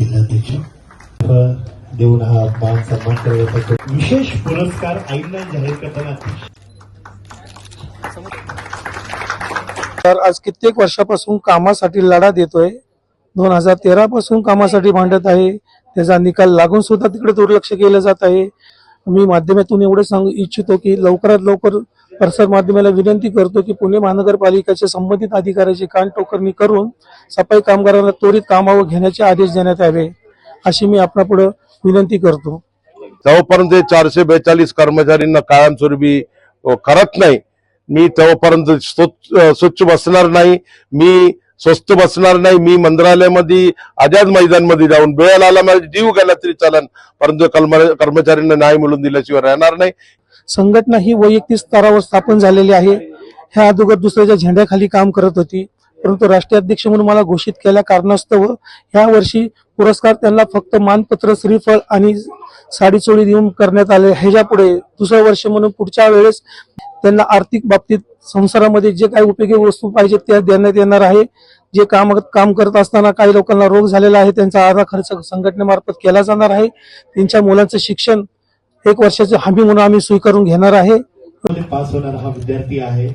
जिल्हाध्यक्ष. देऊन हा मान सन्मान करण्यात येतो. विशेष पुरस्कार आईला जाहीर करताना तर आज कित्येक वर्षापासून कामासाठी लढा देतोय. दोन हजार तेरा पासून कामासाठी भांडत आहे. त्याचा निकाल लागून सुद्धा तिकडे दुर्लक्ष केलं जात आहे. मी माध्यमातून एवढं सांगू इच्छितो की लवकरात लवकर प्रसार माध्यमाला विनंती करतो की पुणे महानगरपालिकेच्या संबंधित अधिकाऱ्याची कानटोकरणी करून सफाई कामगारांना त्वरित कामावर घेण्याचे आदेश देण्यात यावे अशी मी आपणापुढे विनंती करतो. तेव्हापर्यंत चारशे बेचाळीस कर्मचाऱ्यांना कायमस्वरूपी करत नाही मी तेव्हापर्यंत स्वच्छ स्वच्छ बसणार नाही मी स्वस्त बसणार नाही. मी मंत्रालयामध्ये आझाद मैदानमध्ये जाऊन वेळ आला माझा जीव गेला तरी चालन. परंतु कर्म- कर्मचाऱ्यांना न्याय मिळून दिल्याशिवाय राहणार नाही. संघटना ही वैयक्तिक स्तरावर स्थापन झालेली आहे. ह्या अगोदर दुसऱ्याच्या झेंड्याखाली काम करत होती. परंतु राष्ट्रीय अध्यक्ष म्हणून मला घोषित केल्या कारणास्तव ह्या वर्षी पुरस्कार त्यांना फक्त मानपत्र श्रीफळ आणि साडीचोळी देऊन करण्यात आले. ह्याच्या पुढे दुसरं वर्ष म्हणून पुढच्या वेळेस त्यांना आर्थिक बाबतीत संसारामध्ये जे काही उपयोगी वस्तू पाहिजेत त्या देण्यात येणार आहे. जे काम काम करत असताना काही लोकांना रोग झालेला आहे त्यांचा आधा खर्च संघटनेमार्फत केला जाणार आहे. त्यांच्या मुलांचं शिक्षण एक वर्षाची हमी म्हणून आम्ही स्वीकारून घेणार आहे. पास होणारा हा विद्यार्थी आहे.